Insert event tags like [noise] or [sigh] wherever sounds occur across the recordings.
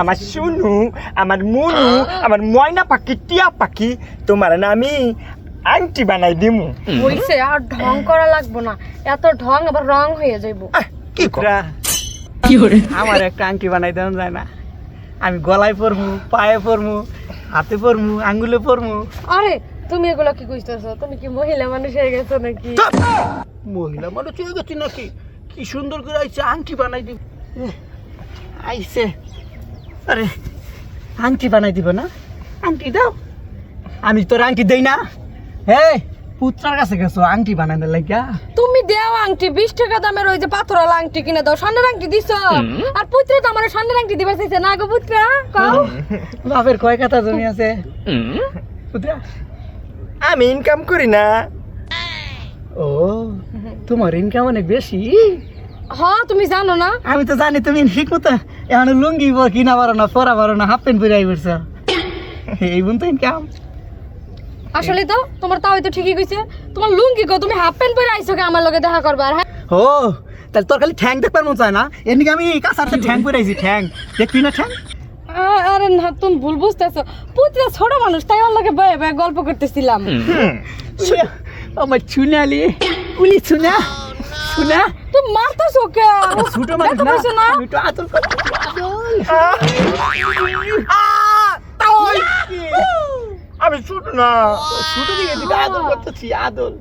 আমার শুনু আমার মুনু আমার ময়না পাখি টিয়া পাখি তোমার না আমি আংটি বানাই দিমু। হইছে আর ঢং করা লাগবো না। এত ঢং আবার রং হয়ে যাইব। কি কর? পুত্রা আমার একটা আংটি বানাই দেওয়া যায় না। আমি গলায় পরমু পায়ে পরমু হাতে পরমু আঙ্গুলে পরমু। আরে তুমি এগুলো কি কইতেছো? তুমি কি মহিলা মানুষ হয়ে গেছো নাকি? মহিলা মানুষ হয়ে গেছি নাকি? কি সুন্দর করে আইছে আংটি বানাই দিব আইছে। আরে আংটি বানাই দিব না? আংটি দাও। আমি তোর আংটি দেই না। হে পুত্রার কাছে গেছো আংটি বানানোর লাগিয়া। তুমি দেও আংটি বিশ টাকা দামের ওই যে পাথরাল আংটি কিনে দাও স্বর্ণের আংটি দিছ। আর পুত্র তো আমার স্বর্ণের আংটি দিবার চাইছে। না গো পুত্রা কও। বাপের কয় কাটা জমি আছে? পুত্রা। আমি ইনকাম করি না। ও তোমার ইনকাম অনেক বেশি? হ তুমি জানো না? আমি তো জানি তুমি ঠিক মতো এখন লুঙ্গি কিনা পারো না পরা পারো না হাফ প্যান্ট পরে আইবছ এই বোন তো ইনকাম আসলে তো তোমার তাও তো ঠিকই কইছে। তোমার লুঙ্গি গো তুমি হাফ প্যান্ট পরে আইছো কে আমার লগে দেখা করবার হ্যাঁ? ও তাহলে তোর খালি ঠ্যাং দেখবার মন চায় না? এমনি আমি কাছার ঠ্যাং পরে আইছি ঠ্যাং? দেখবি না ঠ্যাং? আরে না তুমি ভুল বুঝতেছো। পুত্র ছোট মানুষ তাই ওর লগে বয়ে বয়ে গল্প করতেছিলাম। আমার চুনালি উলি চুনা চুনা তুমি মারতেছো কে ছোট মানুষ না। তো আদর করি তাই। আমি ছোট না। ছোট দিকে দিকে আদর করতেছি আদর।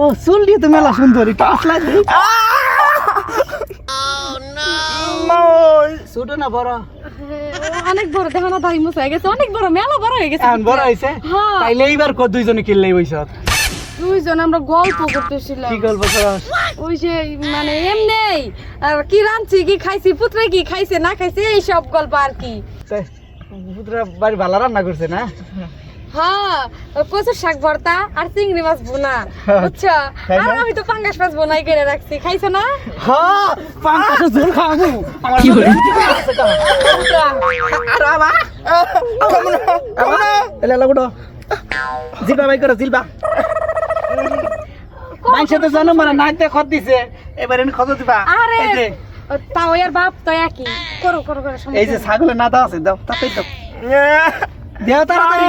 ও চুল দিয়ে তো মেলা সুন্দর একটু আসলা ছোট না বড়। অনেক বড় দেখো না দাড়ি মুছে গেছে। অনেক বড় মেলা বড় হয়ে গেছে। বড় হয়েছে? হ্যাঁ। তাইলে এইবার দুইজনে কিনলে বইস দুইজন আমরা গল্প করতেছিলাম। কি গল্প করস ওই যে মানে এমনি আর কি রাঁধছি কি খাইছি পুত্রে কি খাইছে না খাইছে এই সব গল্প আর কি। পুত্রা বাড়ি ভালো রান্না করছে না? হ্যাঁ কচুর শাক ভর্তা আর চিংড়ি মাছ বোনা বুঝছ? আর আমি তো পাঙ্গাস মাছ বোনাই করে রাখছি খাইছো না? হ্যাঁ ঝোল খাওয়াবো আমার কি আর আমা আমা এলে লাগুডো জিলবা বাই করো জিলবা তো জানো মানে নাইতে খত দিছে। এবার এনে খত দিবা। আরে এই যে তাও এর বাপ তো একই। করো করো করো এই যে ছাগলের নাদা আছে দাও তাতেই দাও। [laughs] দেও তাড়াতাড়ি।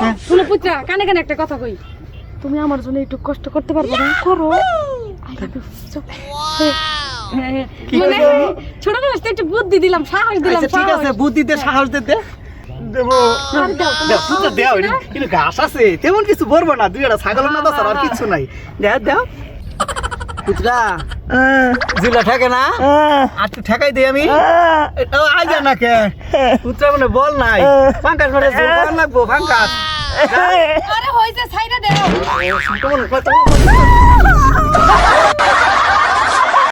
হ্যাঁ। শুনো পুত্রা কানে কানে একটা কথা কই। তুমি আমার জন্য একটু কষ্ট করতে পারবে না? করো। হ্যাঁ, হ্যাঁ, মানে? ছোট মানুষ একটু বুদ্ধি দিলাম সাহস দিলাম আচ্ছা ঠিক আছে সাহস। বুদ্ধি দে সাহস দে দে। দেবো। দেও বেশি না? কিন্তু ঘাস আছে তেমন কিছু বলব না দুই একটা ছাগলের নাদা ছাড়া আর কিছু নাই। দেও দেও। পুত্রা জিলা থাকে না? আর একটু ঠেকাই দিই আমি। ও আইজা না কে পুত্রা মানে বল নাই। ফাঙ্কাস জোর লাগবো ফাঙ্কাস আরে হইছে সাইডে দেও। তোমার কথা